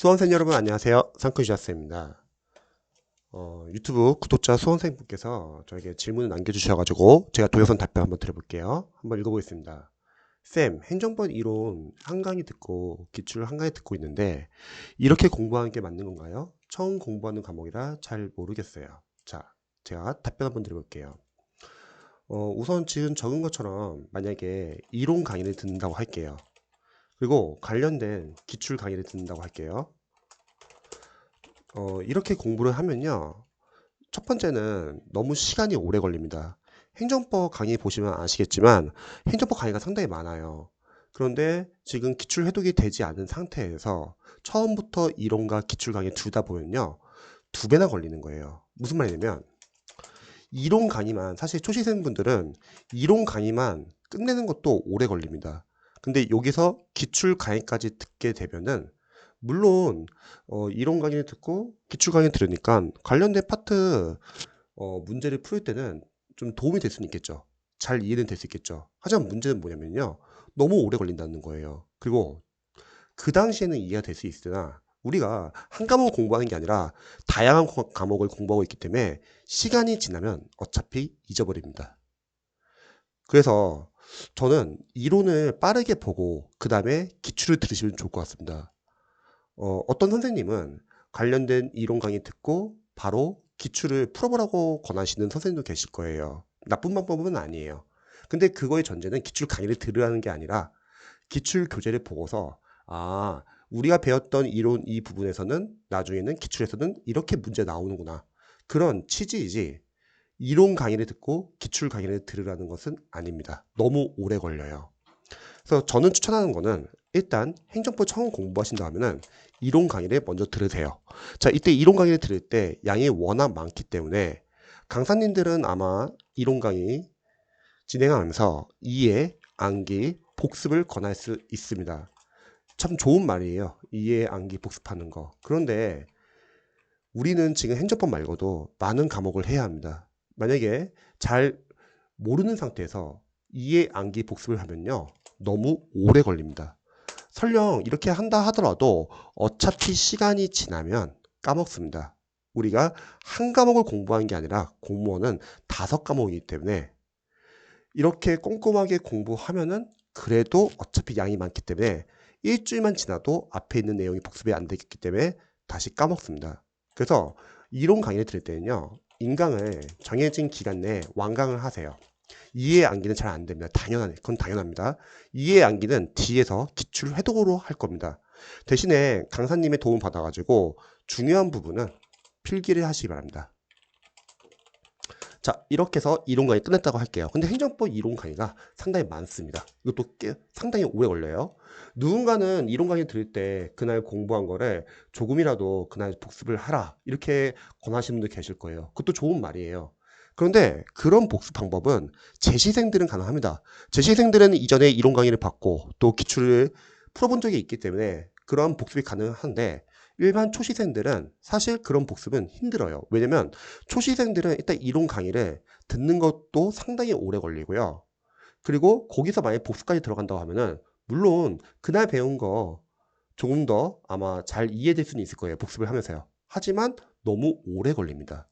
수험생 여러분 안녕하세요. 상크주아스입니다. 어, 유튜브 구독자 수험생분께서 저에게 질문을 남겨주셔가지고 제가 동영상 답변 한번 드려볼게요. 한번 읽어보겠습니다. 쌤, 행정법 이론 한 강의 듣고 기출 한 강의 듣고 있는데 이렇게 공부하는 게 맞는 건가요? 처음 공부하는 과목이라 잘 모르겠어요. 자, 제가 답변 한번 드려볼게요. 어, 우선 지금 적은 것처럼 만약에 이론 강의를 듣는다고 할게요. 그리고 관련된 기출 강의를 듣는다고 할게요. 어, 이렇게 공부를 하면요. 첫 번째는 너무 시간이 오래 걸립니다. 행정법 강의 보시면 아시겠지만 행정법 강의가 상당히 많아요. 그런데 지금 기출 해독이 되지 않은 상태에서 처음부터 이론과 기출 강의 둘 다 보면요. 두 배나 걸리는 거예요. 무슨 말이냐면 이론 강의만 사실 초시생 분들은 이론 강의만 끝내는 것도 오래 걸립니다. 근데 여기서 기출 강의까지 듣게 되면은 물론 어, 이론 강의를 듣고 기출 강의 들으니까 관련된 파트 어, 문제를 풀 때는 좀 도움이 될 수는 있겠죠. 잘 이해는 될 수 있겠죠. 하지만 문제는 뭐냐면요. 너무 오래 걸린다는 거예요. 그리고 그 당시에는 이해가 될 수 있으나 우리가 한 과목을 공부하는 게 아니라 다양한 과목을 공부하고 있기 때문에 시간이 지나면 어차피 잊어버립니다. 그래서 저는 이론을 빠르게 보고 그 다음에 기출을 들으시면 좋을 것 같습니다. 어, 어떤 선생님은 관련된 이론 강의 듣고 바로 기출을 풀어보라고 권하시는 선생님도 계실 거예요. 나쁜 방법은 아니에요. 근데 그거의 전제는 기출 강의를 들으라는 게 아니라 기출 교재를 보고서 아 우리가 배웠던 이론 이 부분에서는 나중에는 기출에서는 이렇게 문제 나오는구나 그런 취지이지 이론 강의를 듣고 기출 강의를 들으라는 것은 아닙니다. 너무 오래 걸려요. 그래서 저는 추천하는 거는 일단 행정법 처음 공부하신다 하면은 이론 강의를 먼저 들으세요. 자, 이때 이론 강의를 들을 때 양이 워낙 많기 때문에 강사님들은 아마 이론 강의 진행하면서 이해, 암기, 복습을 권할 수 있습니다. 참 좋은 말이에요. 이해, 암기, 복습하는 거. 그런데 우리는 지금 행정법 말고도 많은 과목을 해야 합니다. 만약에 잘 모르는 상태에서 이해, 암기, 복습을 하면요. 너무 오래 걸립니다. 설령 이렇게 한다 하더라도 어차피 시간이 지나면 까먹습니다. 우리가 한 과목을 공부하는 게 아니라 공무원은 다섯 과목이기 때문에 이렇게 꼼꼼하게 공부하면은 그래도 어차피 양이 많기 때문에 일주일만 지나도 앞에 있는 내용이 복습이 안 되기 때문에 다시 까먹습니다. 그래서 이론 강의를 들을 때는요. 인강을 정해진 기간 내에 완강을 하세요. 이해 암기는 잘 안 됩니다. 당연한, 그건 당연합니다. 이해 암기는 뒤에서 기출 회독으로 할 겁니다. 대신에 강사님의 도움 받아가지고 중요한 부분은 필기를 하시기 바랍니다. 자, 이렇게 해서 이론 강의 끝냈다고 할게요. 근데 행정법 이론 강의가 상당히 많습니다. 이것도 꽤 상당히 오래 걸려요. 누군가는 이론 강의 들을 때 그날 공부한 거를 조금이라도 그날 복습을 하라. 이렇게 권하시는 분들 계실 거예요. 그것도 좋은 말이에요. 그런데 그런 복습 방법은 재시생들은 가능합니다. 재시생들은 이전에 이론 강의를 받고 또 기출을 풀어본 적이 있기 때문에 그런 복습이 가능한데 일반 초시생들은 사실 그런 복습은 힘들어요. 왜냐면 초시생들은 일단 이론 강의를 듣는 것도 상당히 오래 걸리고요. 그리고 거기서 만약 복습까지 들어간다고 하면은 물론 그날 배운 거 조금 더 아마 잘 이해될 수는 있을 거예요. 복습을 하면서요. 하지만 너무 오래 걸립니다.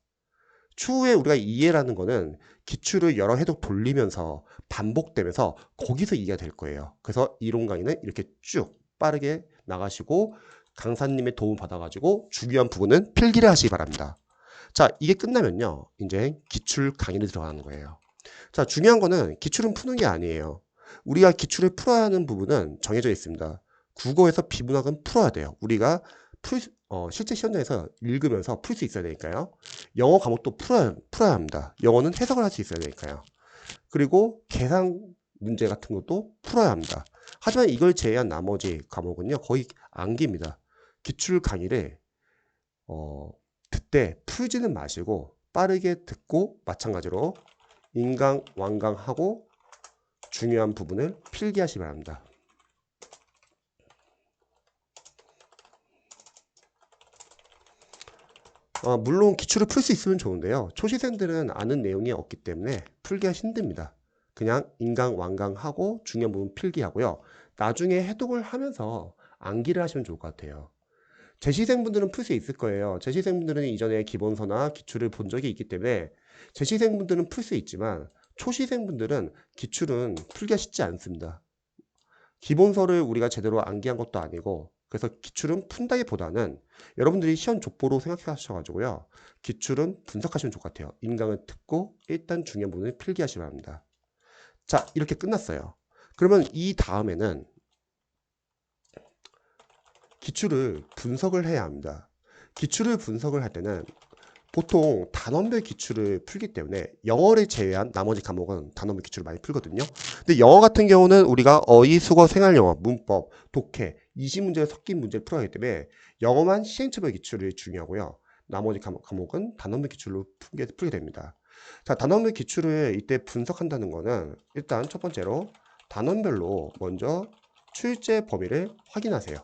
추후에 우리가 이해라는 거는 기출을 여러 해독 돌리면서 반복되면서 거기서 이해가 될 거예요. 그래서 이론 강의는 이렇게 쭉 빠르게 나가시고 강사님의 도움 받아가지고 중요한 부분은 필기를 하시기 바랍니다. 자, 이게 끝나면요. 이제 기출 강의를 들어가는 거예요. 자, 중요한 거는 기출은 푸는 게 아니에요. 우리가 기출을 풀어야 하는 부분은 정해져 있습니다. 국어에서 비문학은 풀어야 돼요. 우리가 풀, 어, 실제 시험장에서 읽으면서 풀 수 있어야 되니까요. 영어 과목도 풀어야, 풀어야 합니다. 영어는 해석을 할 수 있어야 되니까요. 그리고 계산 문제 같은 것도 풀어야 합니다. 하지만 이걸 제외한 나머지 과목은요. 거의 암기입니다. 기출 강의를 어, 듣되 풀지는 마시고 빠르게 듣고 마찬가지로 인강 완강하고 중요한 부분을 필기하시기 바랍니다. 어, 물론 기출을 풀 수 있으면 좋은데요. 초시생들은 아는 내용이 없기 때문에 풀기가 힘듭니다. 그냥 인강 완강하고 중요한 부분 필기하고요. 나중에 해독을 하면서 암기를 하시면 좋을 것 같아요. 재시생분들은 풀 수 있을 거예요. 재시생분들은 이전에 기본서나 기출을 본 적이 있기 때문에 재시생분들은 풀 수 있지만 초시생분들은 기출은 풀기가 쉽지 않습니다. 기본서를 우리가 제대로 암기한 것도 아니고 그래서 기출은 푼다기보다는 여러분들이 시험 족보로 생각하셔가지고요. 기출은 분석하시면 좋을 것 같아요. 인강을 듣고 일단 중요한 부분을 필기하시기 바랍니다. 자 이렇게 끝났어요. 그러면 이 다음에는 기출을 분석을 해야 합니다. 기출을 분석을 할 때는 보통 단원별 기출을 풀기 때문에 영어를 제외한 나머지 과목은 단원별 기출을 많이 풀거든요. 근데 영어 같은 경우는 우리가 어휘, 수거, 생활영어, 문법, 독해, 20문제가 섞인 문제를 풀어야 하기 때문에 영어만 시행처별 기출이 중요하고요. 나머지 과목, 과목 은 단원별 기출로 풀게, 풀게 됩니다. 자, 단원별 기출을 이때 분석한다는 거는 일단 첫 번째로 단원별로 먼저 출제 범위를 확인하세요.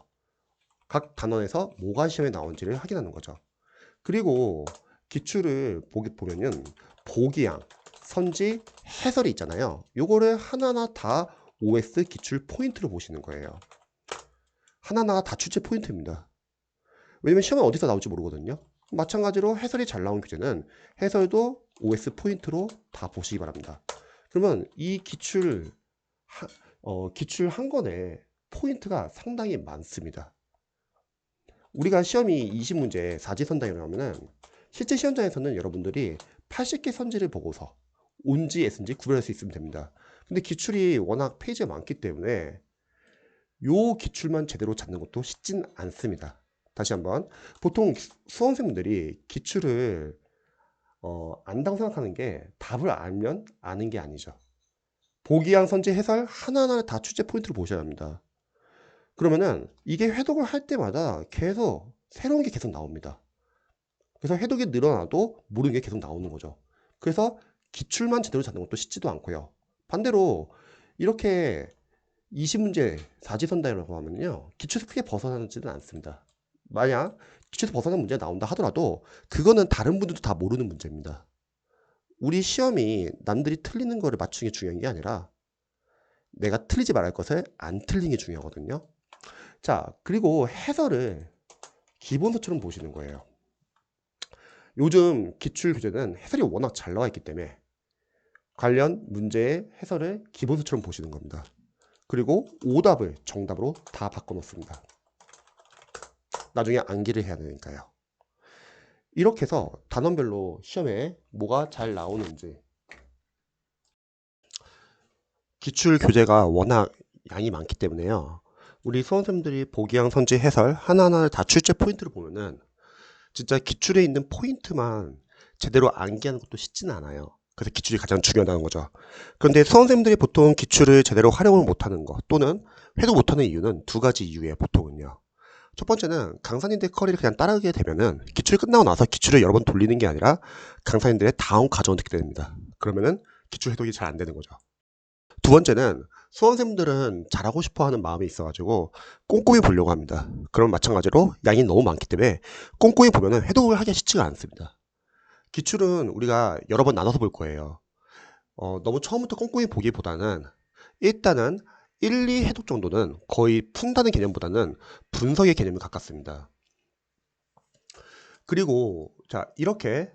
각 단원에서 뭐가 시험에 나온지를 확인하는 거죠. 그리고 기출을 보기 보면은 보기양, 선지, 해설이 있잖아요. 요거를 하나하나 다 OS 기출 포인트로 보시는 거예요. 하나하나 다 출제 포인트입니다. 왜냐면 시험에 어디서 나올지 모르거든요. 마찬가지로 해설이 잘 나온 교재는 해설도 OS 포인트로 다 보시기 바랍니다. 그러면 이 기출 하- 어, 기출 한 권에 포인트가 상당히 많습니다. 우리가 시험이 20문제 4지 선당이라면은 실제 시험장에서는 여러분들이 80개 선지를 보고서 온지 S인지 구별할 수 있으면 됩니다. 근데 기출이 워낙 페이지가 많기 때문에 요 기출만 제대로 잡는 것도 쉽진 않습니다. 다시 한번 보통 수험생분들이 기출을 어, 안다고 생각하는 게 답을 알면 아는 게 아니죠. 보기양 선지 해설 하나하나 다 출제 포인트를 보셔야 합니다. 그러면은 이게 회독을 할 때마다 계속 새로운 게 계속 나옵니다. 그래서 회독이 늘어나도 모르는 게 계속 나오는 거죠. 그래서 기출만 제대로 잡는 것도 쉽지도 않고요. 반대로 이렇게 20문제 사지선다이라고 하면요. 기출에서 크게 벗어나지는 않습니다. 만약 기출에서 벗어나는 문제가 나온다 하더라도 그거는 다른 분들도 다 모르는 문제입니다. 우리 시험이 남들이 틀리는 거를 맞추는 게 중요한 게 아니라 내가 틀리지 말할 것을 안 틀리는 게 중요하거든요. 자, 그리고 해설을 기본서처럼 보시는 거예요. 요즘 기출 교재는 해설이 워낙 잘 나와 있기 때문에 관련 문제의 해설을 기본서처럼 보시는 겁니다. 그리고 오답을 정답으로 다 바꿔 놓습니다. 나중에 암기를 해야 되니까요. 이렇게 해서 단원별로 시험에 뭐가 잘 나오는지 기출 교재가 워낙 양이 많기 때문에요. 우리 수험생들이 보기양 선지 해설 하나하나 다 출제 포인트를 보면은 진짜 기출에 있는 포인트만 제대로 암기하는 것도 쉽지는 않아요. 그래서 기출이 가장 중요하다는 거죠. 그런데 수험생들이 보통 기출을 제대로 활용을 못하는 것 또는 회도 못하는 이유는 두 가지 이유예요. 보통은요. 첫 번째는 강사님들 커리를 그냥 따르게 되면은 기출 끝나고 나서 기출을 여러 번 돌리는 게 아니라 강사님들의 다음 과정을 듣게 됩니다. 그러면은 기출 해독이 잘 안 되는 거죠. 두 번째는 수험생들은 잘하고 싶어 하는 마음이 있어가지고 꼼꼼히 보려고 합니다. 그럼 마찬가지로 양이 너무 많기 때문에 꼼꼼히 보면은 해독을 하기가 쉽지가 않습니다. 기출은 우리가 여러 번 나눠서 볼 거예요. 어, 너무 처음부터 꼼꼼히 보기보다는 일단은 1, 2 해독 정도는 거의 푼다는 개념보다는 분석의 개념이 가깝습니다. 그리고 자 이렇게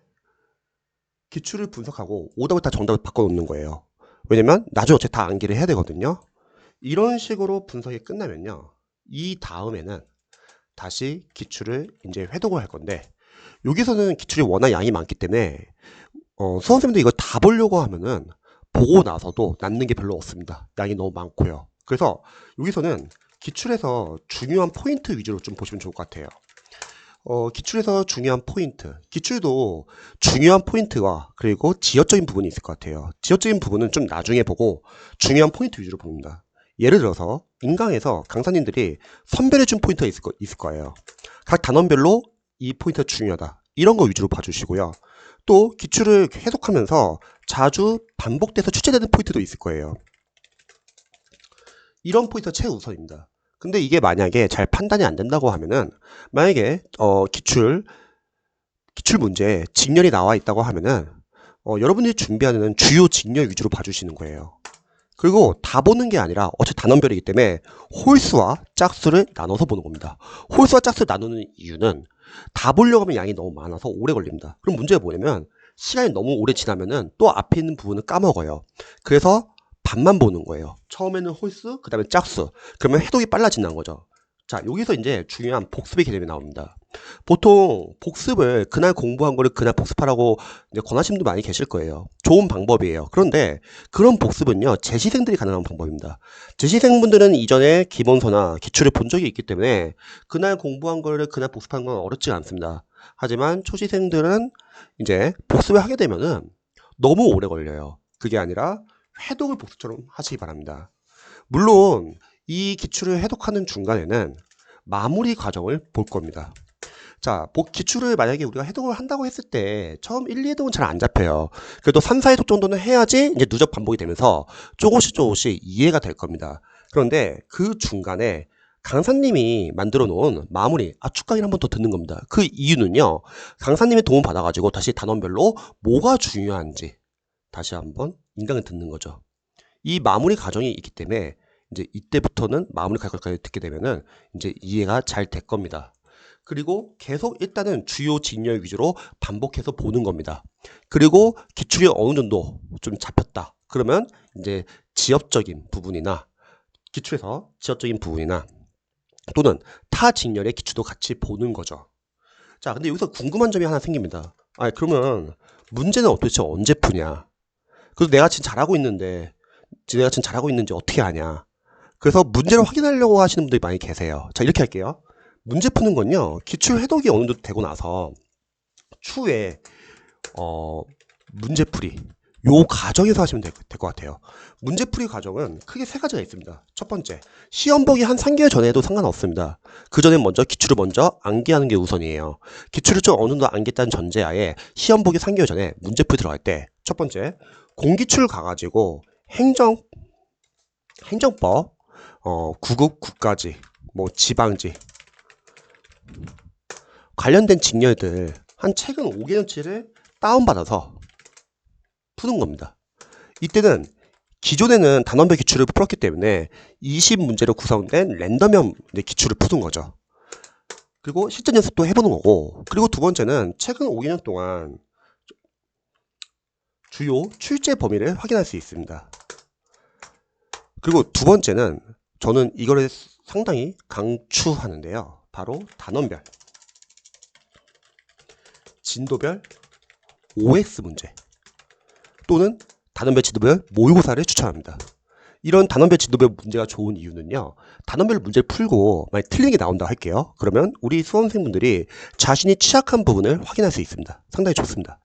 기출을 분석하고 오답을 다 정답을 바꿔놓는 거예요. 왜냐면 나중에 어차피 다 암기를 해야 되거든요. 이런 식으로 분석이 끝나면요. 이 다음에는 다시 기출을 이제 회독을 할 건데 여기서는 기출이 워낙 양이 많기 때문에 어, 수험생들이 이걸 다 보려고 하면은 보고 나서도 남는 게 별로 없습니다. 양이 너무 많고요. 그래서 여기서는 기출에서 중요한 포인트 위주로 좀 보시면 좋을 것 같아요. 어, 기출에서 중요한 포인트. 기출도 중요한 포인트와 그리고 지역적인 부분이 있을 것 같아요. 지역적인 부분은 좀 나중에 보고 중요한 포인트 위주로 봅니다. 예를 들어서 인강에서 강사님들이 선별해 준 포인트가 있을, 거, 있을 거예요. 각 단원별로 이 포인트가 중요하다. 이런 거 위주로 봐주시고요. 또 기출을 해석하면서 자주 반복돼서 출제되는 포인트도 있을 거예요. 이런 포인트가 최우선입니다. 근데 이게 만약에 잘 판단이 안 된다고 하면은 만약에 어, 기출 기출 문제에 직렬이 나와 있다고 하면은 어, 여러분들이 준비하는 주요 직렬 위주로 봐주시는 거예요. 그리고 다 보는 게 아니라 어차피 단원별이기 때문에 홀수와 짝수를 나눠서 보는 겁니다. 홀수와 짝수를 나누는 이유는 다 보려고 하면 양이 너무 많아서 오래 걸립니다. 그럼 문제가 뭐냐면 시간이 너무 오래 지나면은 또 앞에 있는 부분을 까먹어요. 그래서 반만 보는 거예요. 처음에는 홀수, 그 다음에 짝수. 그러면 해독이 빨라진다는 거죠. 자, 여기서 이제 중요한 복습의 개념이 나옵니다. 보통 복습을 그날 공부한 거를 그날 복습하라고 이제 권하시는 분도 많이 계실 거예요. 좋은 방법이에요. 그런데 그런 복습은요, 재시생들이 가능한 방법입니다. 재시생분들은 이전에 기본서나 기출을 본 적이 있기 때문에 그날 공부한 거를 그날 복습하는 건 어렵지 않습니다. 하지만 초시생들은 이제 복습을 하게 되면은 너무 오래 걸려요. 그게 아니라 해독을 복습처럼 하시기 바랍니다. 물론 이 기출을 해독하는 중간에는 마무리 과정을 볼 겁니다. 자, 뭐 기출을 만약에 우리가 해독을 한다고 했을 때 처음 1, 2 해독은 잘 안 잡혀요. 그래도 3, 4 해독 정도는 해야지 이제 누적 반복이 되면서 조금씩 조금씩 이해가 될 겁니다. 그런데 그 중간에 강사님이 만들어 놓은 마무리 압축 강의를 한 번 더 듣는 겁니다. 그 이유는요. 강사님의 도움 받아가지고 다시 단원별로 뭐가 중요한지 다시 한번 인강을 듣는 거죠. 이 마무리 과정이 있기 때문에 이제 이때부터는 마무리 과정까지 듣게 되면은 이제 이해가 잘 될 겁니다. 그리고 계속 일단은 주요 직렬 위주로 반복해서 보는 겁니다. 그리고 기출이 어느 정도 좀 잡혔다. 그러면 이제 지엽적인 부분이나 기출에서 지엽적인 부분이나 또는 타 직렬의 기출도 같이 보는 거죠. 자, 근데 여기서 궁금한 점이 하나 생깁니다. 아, 그러면 문제는 도대체 언제 푸냐? 그래서 내가 지금 잘하고 있는데 내가 지금 잘하고 있는지 어떻게 아냐? 그래서 문제를 확인하려고 하시는 분들이 많이 계세요. 자, 이렇게 할게요. 문제 푸는 건요. 기출 해독이 어느 정도 되고 나서 추후에 어, 문제풀이 요 과정에서 하시면 될 것 같아요. 문제풀이 과정은 크게 세 가지가 있습니다. 첫 번째, 시험 보기 한 3개월 전에도 상관없습니다. 그 전에 먼저 기출을 먼저 암기하는 게 우선이에요. 기출을 좀 어느 정도 암기했다는 전제하에 시험 보기 3개월 전에 문제풀이 들어갈 때 첫 번째, 공기출 가가지고 행정 행정법 어, 구급 국가지 뭐 지방지 관련된 직렬들 한 최근 5개년치를 다운받아서 푸는 겁니다. 이때는 기존에는 단원별 기출을 풀었기 때문에 20문제로 구성된 랜덤형 기출을 푸는 거죠. 그리고 실전 연습도 해보는 거고 그리고 두 번째는 최근 5개년 동안 주요 출제 범위를 확인할 수 있습니다. 그리고 두 번째는 저는 이거를 상당히 강추하는데요. 바로 단원별, 진도별 OX 문제 또는 단원별 진도별 모의고사를 추천합니다. 이런 단원별 진도별 문제가 좋은 이유는요. 단원별 문제를 풀고 만약 틀린 게 나온다 할게요. 그러면 우리 수험생분들이 자신이 취약한 부분을 확인할 수 있습니다. 상당히 좋습니다.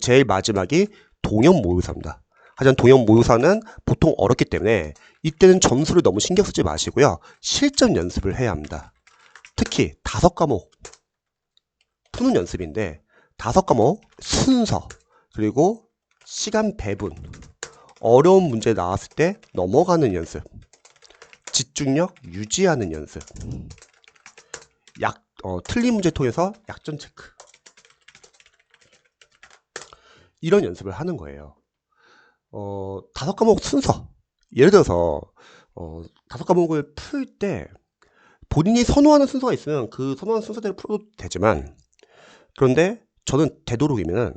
제일 마지막이 동형 모의고사입니다. 하지만 동형 모의고사는 보통 어렵기 때문에 이때는 점수를 너무 신경 쓰지 마시고요. 실전 연습을 해야 합니다. 특히 다섯 과목 푸는 연습인데 다섯 과목 순서 그리고 시간 배분 어려운 문제 나왔을 때 넘어가는 연습 집중력 유지하는 연습 약 어, 틀린 문제 통해서 약점 체크 이런 연습을 하는 거예요. 어, 다섯 과목 순서 예를 들어서 어, 다섯 과목을 풀 때 본인이 선호하는 순서가 있으면 그 선호하는 순서대로 풀어도 되지만 그런데 저는 되도록이면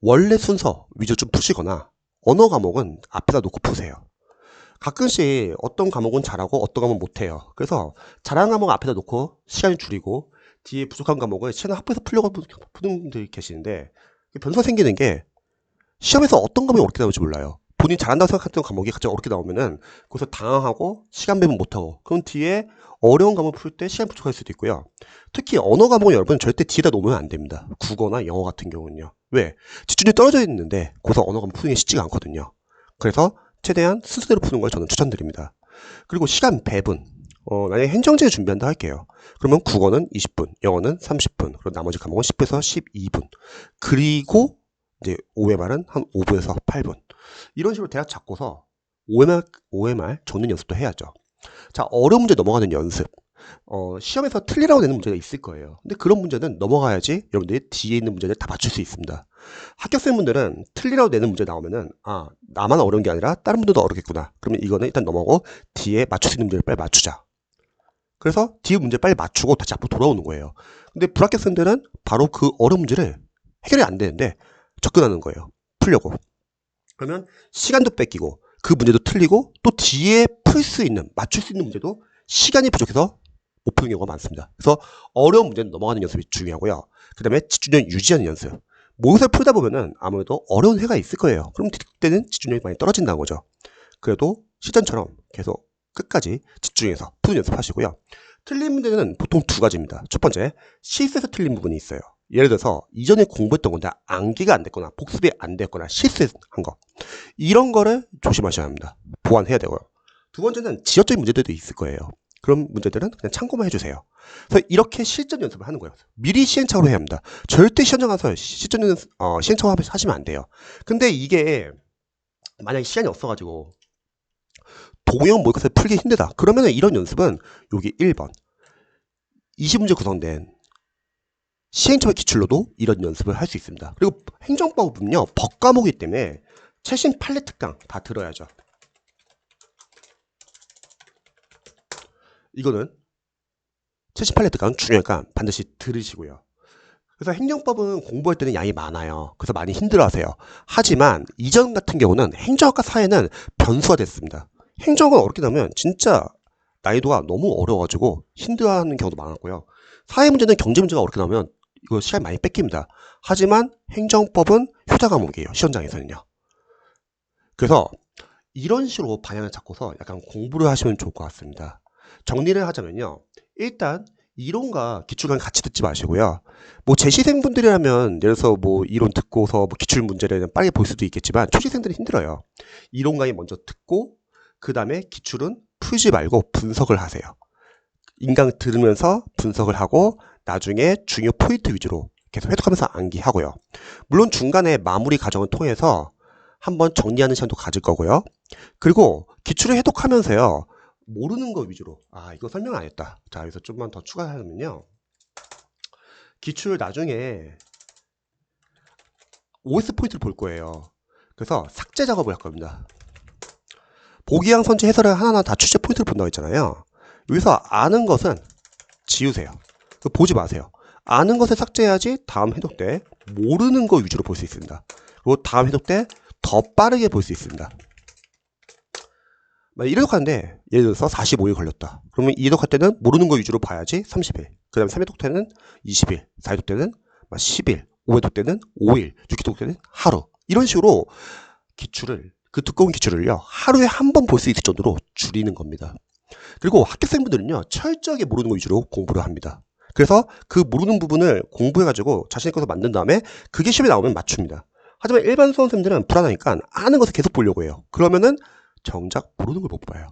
원래 순서 위주로 좀 푸시거나 언어 과목은 앞에다 놓고 푸세요. 가끔씩 어떤 과목은 잘하고 어떤 과목은 못해요. 그래서 잘하는 과목 앞에다 놓고 시간을 줄이고 뒤에 부족한 과목을 시간을 합해서 풀려고 푸는 분들이 계시는데 변수가 생기는 게 시험에서 어떤 과목이 어렵게 나올지 몰라요. 본인이 잘한다고 생각했던 과목이 갑자기 어렵게 나오면은 거기서 당황하고 시간 배분 못하고 그럼 뒤에 어려운 과목 풀 때 시간 부족할 수도 있고요. 특히 언어 과목은 여러분 절대 뒤에다 놓으면 안 됩니다. 국어나 영어 같은 경우는요. 왜? 집중력이 떨어져 있는데 거기서 언어 과목 푸는 게 쉽지가 않거든요. 그래서 최대한 순서대로 푸는 걸 저는 추천드립니다. 그리고 시간 배분. 어, 만약에 행정제 준비한다 할게요. 그러면 국어는 20분, 영어는 30분, 그리고 나머지 과목은 10분에서 12분. 그리고 이제 OMR은 한 5분에서 8분. 이런 식으로 대략 잡고서 OMR, OMR 적는 연습도 해야죠. 자, 어려운 문제 넘어가는 연습. 어, 시험에서 틀리라고 내는 문제가 있을 거예요. 근데 그런 문제는 넘어가야지 여러분들이 뒤에 있는 문제를 다 맞출 수 있습니다. 합격생분들은 틀리라고 내는 문제 나오면은 아 나만 어려운 게 아니라 다른 분들도 어렵겠구나. 그러면 이거는 일단 넘어가고 뒤에 맞출 수 있는 문제를 빨리 맞추자. 그래서 뒤에 문제 빨리 맞추고 다시 앞으로 돌아오는 거예요. 근데 불합격생들은 바로 그 어려운 문제를 해결이 안 되는데 접근하는 거예요. 풀려고. 그러면 시간도 뺏기고 그 문제도 틀리고 또 뒤에 풀 수 있는 맞출 수 있는 문제도 시간이 부족해서 못 푸는 경우가 많습니다. 그래서 어려운 문제는 넘어가는 연습이 중요하고요. 그 다음에 집중력 유지하는 연습. 모의고사를 풀다 보면은 아무래도 어려운 해가 있을 거예요. 그럼 그때는 집중력이 많이 떨어진다는 거죠. 그래도 실전처럼 계속 끝까지 집중해서 푸는 연습하시고요. 틀린 문제는 보통 두 가지입니다. 첫 번째, 실수해서 틀린 부분이 있어요. 예를 들어서 이전에 공부했던 건데 암기가 안 됐거나 복습이 안 됐거나 실수한 거. 이런 거를 조심하셔야 합니다. 보완해야 되고요. 두 번째는 지역적인 문제들도 있을 거예요. 그런 문제들은 그냥 참고만 해주세요. 그래서 이렇게 실전 연습을 하는 거예요. 미리 시행착오를 해야 합니다. 절대 시험장 가서 실전 연습, 어, 시행착오 하시면 안 돼요. 근데 이게 만약에 시간이 없어가지고 동영 모의고사를 풀기 힘들다. 그러면 이런 연습은 여기 1번 20문제 구성된 시행착오 기출로도 이런 연습을 할 수 있습니다. 그리고 행정법은요 법 과목이기 때문에 최신 특강 다 들어야죠. 이거는 최신 특강 중요하니까 반드시 들으시고요. 그래서 행정법은 공부할 때는 양이 많아요. 그래서 많이 힘들어하세요. 하지만 이전 같은 경우는 행정학과 사회는 변수가 됐습니다. 행정은 어렵게 나면 진짜 난이도가 너무 어려워가지고 힘들어하는 경우도 많았고요. 사회 문제는 경제 문제가 어렵게 나오면 이거 시간 많이 뺏깁니다. 하지만 행정법은 효자 과목이에요. 시험장에서는요. 그래서 이런 식으로 방향을 잡고서 약간 공부를 하시면 좋을 것 같습니다. 정리를 하자면요. 일단 이론과 기출강 같이 듣지 마시고요. 뭐 재시생 분들이라면 예를 들어서 뭐 이론 듣고서 뭐 기출 문제를 빠르게 볼 수도 있겠지만 초시생들은 힘들어요. 이론 강의 먼저 듣고 그 다음에 기출은 풀지 말고 분석을 하세요. 인강 들으면서 분석을 하고 나중에 중요 포인트 위주로 계속 해석하면서 암기하고요. 물론 중간에 마무리 과정을 통해서 한번 정리하는 시간도 가질 거고요. 그리고 기출을 해독하면서요. 모르는 거 위주로 아 이거 설명 안 했다. 자 여기서 좀만 더 추가하면요. 기출 나중에 OS 포인트를 볼 거예요. 그래서 삭제 작업을 할 겁니다. 보기양 선지 해설을 하나하나 다 출제 포인트를 본다고 했잖아요. 여기서 아는 것은 지우세요. 그거 보지 마세요. 아는 것을 삭제해야지 다음 해독 때 모르는 거 위주로 볼 수 있습니다. 그리고 다음 해독 때 더 빠르게 볼 수 있습니다. 이해독하는데 예를 들어서 45일 걸렸다. 그러면 이해독할 때는 모르는 거 위주로 봐야지 30일. 그 다음에 3회독 때는 20일. 4회독 때는 10일. 5회독 때는 5일. 6회독 때는 하루. 이런 식으로 기출을 그 두꺼운 기출을요 하루에 한 번 볼 수 있을 정도로 줄이는 겁니다. 그리고 학교생분들은요 철저하게 모르는 거 위주로 공부를 합니다. 그래서 그 모르는 부분을 공부해가지고 자신의 것을 만든 다음에 그게 시험에 나오면 맞춥니다. 하지만 일반 수험생들은 불안하니까 아는 것을 계속 보려고 해요. 그러면은 정작 모르는 걸 못 봐요.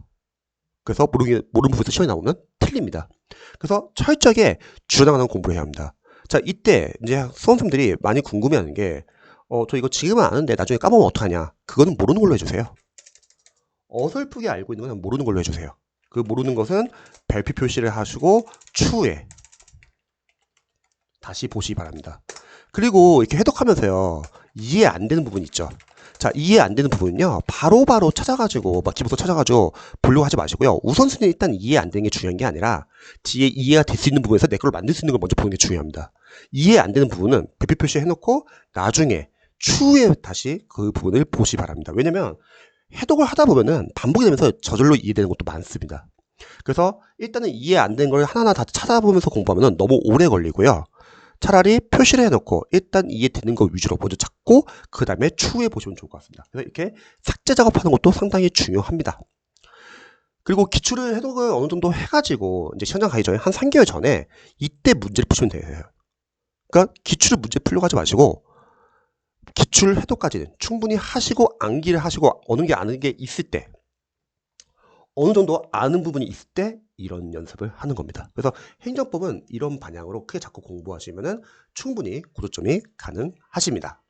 그래서 모르는, 모르는 부분에서 시험에 나오면 틀립니다. 그래서 철저하게 줄여나가는 공부를 해야 합니다. 자, 이때 이제 수험생들이 많이 궁금해하는 게, 어, 저 이거 지금은 아는데 나중에 까먹으면 어떡하냐. 그거는 모르는 걸로 해주세요. 어설프게 알고 있는 건 모르는 걸로 해주세요. 그 모르는 것은 별표 표시를 하시고 추후에 다시 보시기 바랍니다. 그리고 이렇게 해독하면서요. 이해 안 되는 부분 있죠. 자, 이해 안 되는 부분은요, 바로바로 바로 찾아가지고, 막 기부터 찾아가지고 보려고 하지 마시고요. 우선순위 일단 이해 안 되는 게 중요한 게 아니라, 뒤에 이해가 될 수 있는 부분에서 내 걸로 만들 수 있는 걸 먼저 보는 게 중요합니다. 이해 안 되는 부분은 별표 표시 해놓고, 나중에, 추후에 다시 그 부분을 보시 기 바랍니다. 왜냐면, 해독을 하다 보면은 반복이 되면서 저절로 이해되는 것도 많습니다. 그래서 일단은 이해 안 된 걸 하나하나 다 찾아보면서 공부하면 너무 오래 걸리고요. 차라리 표시를 해놓고 일단 이해되는 거 위주로 먼저 찾고 그 다음에 추후에 보시면 좋을 것 같습니다. 그래서 이렇게 삭제 작업하는 것도 상당히 중요합니다. 그리고 기출을 해독을 어느 정도 해가지고 이제 시험장 가기 전에 한 3개월 전에 이때 문제를 푸시면 돼요. 그러니까 기출을 문제 풀려고 하지 마시고 기출 해독까지는 충분히 하시고 암기를 하시고 어느 게 아는 게 있을 때 어느 정도 아는 부분이 있을 때 이런 연습을 하는 겁니다. 그래서 행정법은 이런 방향으로 크게 잡고 공부하시면 충분히 고득점이 가능하십니다.